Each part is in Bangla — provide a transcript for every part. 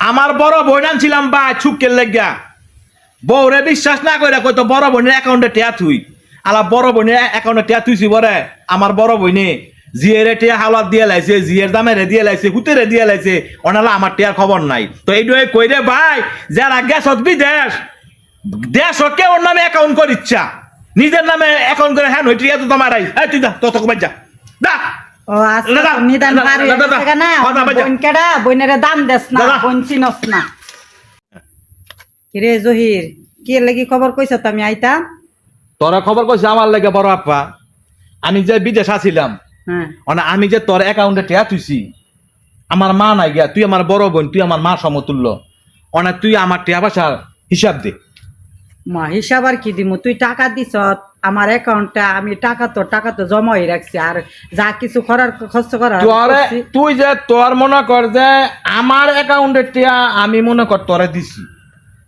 আমার বড় বোন আনছিলাম বা ছুকের লেগা বউরে বিশ্বাস না করে কইতো, বড় বোনের অ্যাকাউন্টে টিয়া থুই। আলা বড় বোনের অ্যাকাউন্টে টিয়া থুইছি বরে, আমার বড় বোনে জিয়েরে টিয়া হাওলাত দিয়ে লাইছে, জিয়ের দামেরে দিয়ে লাইছে, হুতেরে দিয়ে লাইছে, অনালা আমার টিয়ার খবর নাই। তো এইটাই কই রে ভাই যারা গ্যাসত বিদেশ দেশ কে ওর নামে অ্যাকাউন্ট করে ইচ্ছা নিজের নামে অ্যাকাউন্ট করে হ্যাঁ টিয়া তো তোমার এই তুই যা তত কমাই যা। দা ও আজকে দাদা, তো নিদান দাদা, পারে দাদা, দাদা, না বোন কেডা বোনের দাম দেস না বোন চিনস না। কিরে জহির কি লাগি খবর কইছ তুমি? আইতাম তোরা খবর কইছে আমার লাগে বড় আপা। আমি যে বিদেশ আছিলাম হ্যাঁ। আমি যে তোর অ্যাকাউন্টে টিয়া তুইছি আমার মা নাই গিয়া তুই আমার বড় বোন তুই আমার মা সমতুল্য। অনেক তুই আমার টিয়া পয়সার হিসাব দে। মা হিসাব আর কি দিমু? তুই টাকা দিছ আমার অ্যাকাউন্টটা আমি টাকা তো টাকা তো জমাই রাখছি আর যা কিছু করার খরচ করার তোরে তুই যে তোর মনে কর যে আমার অ্যাকাউন্টে টিয়া আমি মনে কর তোরে দিছি।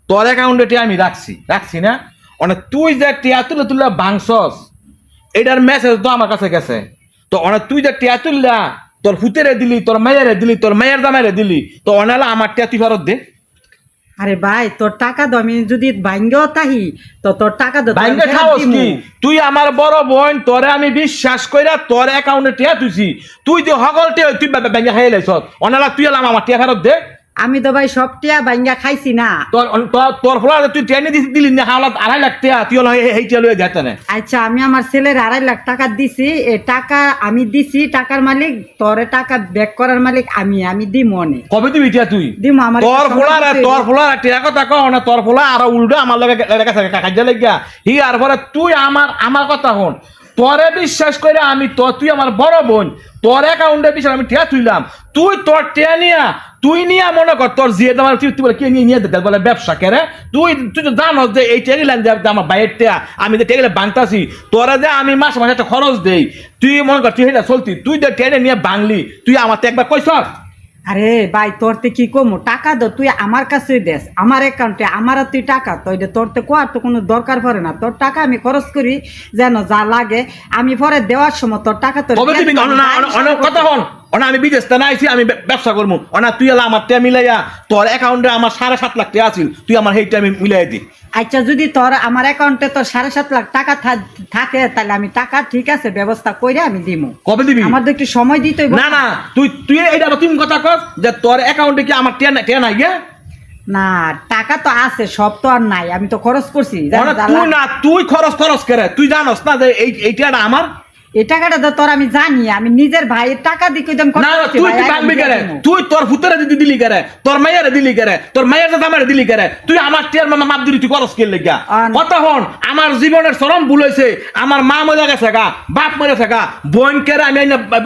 তোর অ্যাকাউন্টে টিয়া আমি রাখছি রাখছি না? অনেক তুই যে টিয়া তুলে তুলে বাংসস এটার মেসেজ তো আমার কাছে গেছে। তো অনেক তুই যে টিয়া তুললা তোর ফুতেরে দিলি তোর মেয়েরে দিলি তোর মেয়ের দামেরে দিলি তো অনেলা আমার টিয়া তুই ফেরত দে। আরে ভাই তোর টাকা দো আমি যদি ভাঙ্গেও তাহি তো তোর টাকা দো ভাঙ্গে খাওয়াস কি? তুই আমার বড় বোন তোরে আমি বিশ্বাস কইরা তোর অ্যাকাউন্টে টিয়া তুইছি তুই যে হগল টিয়া তুই ভাঙ্গে খাইয়ে লাইছ অনালা তুই এলাম আমার টিয়া ফেরত দে। আমি তো ভাই সব টিয়া ভাঙ্গা খাইছি না। তোর তোর- ফলারে তুই ট্রেনে দিলি না হাওলাত আড়াই লাখ টিয়া তুই হলো এই টিয়া লয়ে যাইতে না। আচ্ছা আমি আমার ছেলের আড়াই লাখ টাকা দিছি এ টাকা আমি দিছি টাকার মালিক তোরে টাকা ব্যাক করার মালিক আমি আমি দি মনে কবে দিবি টিয়া তুই? দিমু আমার তোর সময় দিতে তোর। ফোলারে টিয়া কথা কও না তোর ফলা আর উল্টো আমার লগে কাছে কাজে লাগিয়া। হি আর পরে তুই আমার আমার কথা হন তোরে বিশ্বাস করে আমি তো, তুই আমার বড় বোন। তোর অ্যাকাউন্টে বিশ্বাস আমি টিয়া তুইলাম। তুই তোর টিয়া নিয়া, তুই নিয়া মনে কর তোর জিয়ে তোমার তুই বলে কে নিয়ে নিয়ে দিতে বলে ব্যবসা কেরে তুই তুই তো জানো যে এই টেগিলাম যে আমার বাইরের টিয়া আমি যে টেগিলে বাংতাছি, তোরা যে আমি মাসে মাসে একটা খরচ দেই, তুই মনে কর তুই এটা চলতি, তুই যে টেনে নিয়ে বাংলি, তুই আমার তো একবার কইস আরে ভাই তোরতে কি কমো? টাকা দো তুই আমার কাছে দেস। আমার অ্যাকাউন্টে আমার তুই টাকা তো এটা তোরতে কোয়ার তো কোনো দরকার পড়ে না। তোর টাকা আমি খরচ করি যেন যা লাগে আমি পরে দেওয়ার সময় তোর টাকা তোর কথা হন অনা আমি বিদেশ তে আইছি আমি ব্যবসা করব অনা তুই এলা আমার টিয়া মিলাইয়া তোর অ্যাকাউন্টে আমার সাড়ে সাত লাখ টাকা আছিল। তুই আমার সেইটা আমি মিলাই দি। আচ্ছা যদি তোর আমার অ্যাকাউন্টে তোর সাড়ে সাত লাখ টাকা থাকে তাহলে আমি টাকা ঠিক আছে ব্যবস্থা করে আমি দিমু। কবে দিবি? আমার তো একটু সময় দিতে। না না? তুই তুই এইটা তুমি কথা কস যে তোর অ্যাকাউন্টে কি আমার টিয়া নাই টিয়া নাই গে? না টাকা তো আছে সব তো আর নাই। আমি তো খরচ করছি। তুই না তুই খরচ খরচ করে? তুই জানস না যে এই এই টিয়াটা আমার? এই টাকাটা তো তোর আমি জানি আমি নিজের ভাইয়ের টাকা দিয়ে কইতাম না তুই তুই আমি ভাঙবি করে তুই তোর ফুতেরে দিদি দিলি করে? তোর মাইয়ারে দিলি করে? তোর মাইয়ার দাদা আমার দিলি করে? তুই আমার টিয়ার মামা মাপ দিলি তুই করস কে লেগা আন- কথা হন আমার জীবনের চরম ভুল হয়েছে আমার মা মরে গেছে গা বাপ মরে গেছে গা বোন কেরে আমি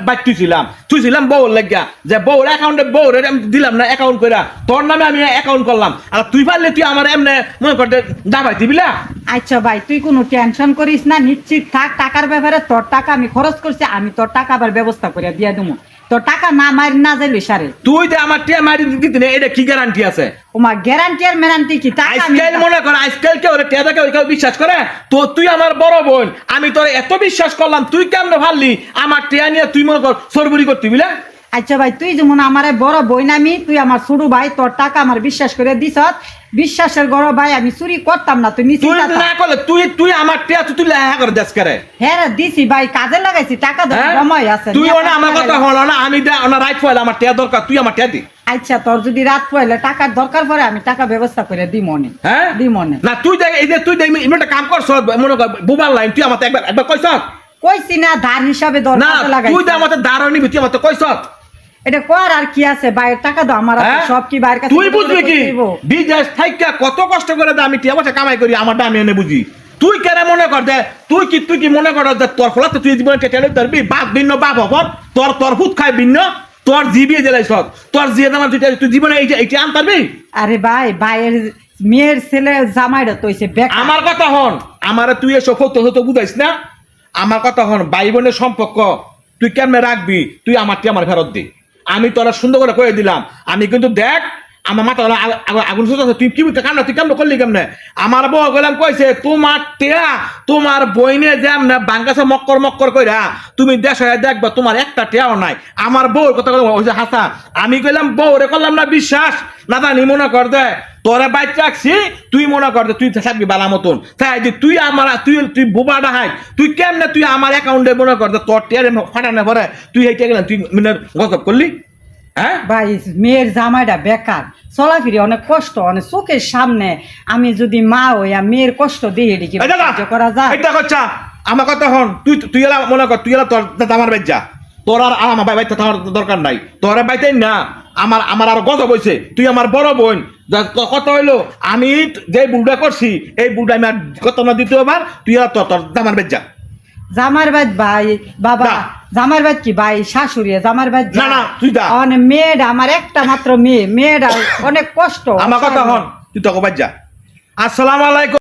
বাইক তুইছিলাম তুইছিলাম বউর লেগা যে বউর অ্যাকাউন্টে বউর আমি দিলাম না অ্যাকাউন্ট করে তোর নামে আমি অ্যাকাউন্ট করলাম। আর তুই পারলে তুই আমার এমনি মনে করতে দাবাই দিবিলা আচ্ছা ভাই তুই কোনো টেনশন করিস না নিশ্চিত থাক টাকার ব্যাপারে তোর টাকা আমি খরচ করছি আমি তোর টাকা আবার ব্যবস্থা করে দিয়ে দেবো। তোর টাকা না মারি না যাইলি সারে। তুই যে আমার টিয়া মারি দিতি না এটা কি গ্যারান্টি আছে? ওমা গ্যারান্টি আর মেরান্টি কি? টাকা আমি আজকাল মনে কর আজকাল কেউ রে টেদাকে ওই কেউ বিশ্বাস করে? তো তুই আমার বড় বোন আমি তোর এত বিশ্বাস করলাম তুই কেমন ভাললি আমার টিয়া নিয়ে তুই মনে কর সরবরি করতি বুঝলে? আচ্ছা ভাই তুই যেমন আমার বড় বই নামি তুই আমার ছোট ভাই তোর টাকা আমার বিশ্বাস করে দিস বিশ্বাসের বড় ভাই আমি চুরি করতাম না তুই তুই না করলে তুই তুই আমার টিয়া তুই লেহা করে দেশ করে। হ্যাঁ রে, দিছি ভাই কাজে লাগাইছি টাকা ধরে হ্যাঁ? জমাই আছে তুই ওনা আমার কথা হলো না আমি দে ওনা রাইট ফয়েল আমার টিয়া দরকার তুই আমার টিয়া দি। আচ্ছা তোর যদি রাত পড়লে টাকার দরকার পড়ে আমি টাকা ব্যবস্থা করে দিই মনে। হ্যাঁ? দিই মনে। না তুই দেখ এই যে তুই দেখ একটা কাম করছ মনে কর বুবার লাইন তুই আমাকে একবার একবার কইছ? কইছি না ধার হিসাবে না দরকার লাগাই তুই দে আমার দাঁড়াও নিবি তুই আমার কইছ? এটা কর আর কি আছে? বাইরের টাকা দাও আমার হ্যাঁ? সব কি বাইরের কাছে তুই বুঝবি কি? বিদেশ থাইকা কত কষ্ট করে দে আমি টিয়া পয়সা কামাই করি আমার আমি এনে বুঝি। তুই কেন মনে কর দে তুই কি তুই কি মনে কর যে তোর ফলাতে তুই জীবনে কেটে ধরবি বাপ ভিন্ন বাপ হবর তোর তোর ফুট খাই ভিন্ন তোর জিবিয়ে দিলাই সব। তোর জিয়ে দামার তুই তুই জীবনে এইটা এইটা আন পারবি? আরে ভাই ভাইয়ের মেয়ের ছেলে জামাইটা তো হইছে আমার কথা হন আমার তুই এসব হতো হতো বুঝাইস না? আমার কথা হন ভাই বোনের সম্পর্ক তুই কেমনে রাখবি? তুই আমার টিয়া আমার ফেরত দি। আমি তোরা সুন্দর করে কয়ে দিলাম। আমি কিন্তু দেখ, আমার মাথা আগুন তুই কি কামনা তুই কেমন করলি কেমনে? আমার বউ গেলাম কইছে, তোমার টেয়া, তোমার বইনে যেমনে বাঙ্গাসে মক্কর মক্কর কইরা, তুমি দেশ দেখবা তোমার একটা টেয়াও নাই। আমার বউর কথা হাসা, আমি কইলাম বউরে করলাম না, বিশ্বাস? না জানি, মনে কর দে। তোরে বাইক রাখছি তুই মনে কর তুই থাকবি বালা মতন। তাই যে তুই আমার তুই তুই বোবা ডাহাই তুই কেমনে তুই আমার অ্যাকাউন্টে মনে কর তোর টেয়ারে ফাটানো পরে তুই হেঁটে গেলেন তুই মানে গজব করলি? হ্যাঁ? ভাই মেয়ের জামাইটা বেকার। চলাফিরি অনেক কষ্ট অনেক চোখের সামনে। আমি যদি মা হইয়া মেয়ের কষ্ট দিয়ে এদিকে করা যায়? এইটা করছা আমার কথা হন তুই তুই এলা মনে কর তুই এলা তোর আমার বাইর যা। তোর আর আমার বাইতে থাকার দরকার নাই। তোর বাইতে না। আমার আমার আর গজব হইছে। তুই আমার বড় বোন। কত হইল? আমি যে বুড়া করছি এই বুড়া আমি আর কত না দিতে আবার তুই আর তোর জামার বেজ যা। জামার বাদ ভাই বাবা জামার বাদ কি ভাই? শাশুড়ি জামার বাদ না, না, তুই যা। অনেক মেয়েটা আমার একটা মাত্র মেয়ে মেয়েটা অনেক কষ্ট। আমার কথা হন তুই তো বাদ যা। আসসালামু আলাইকুম।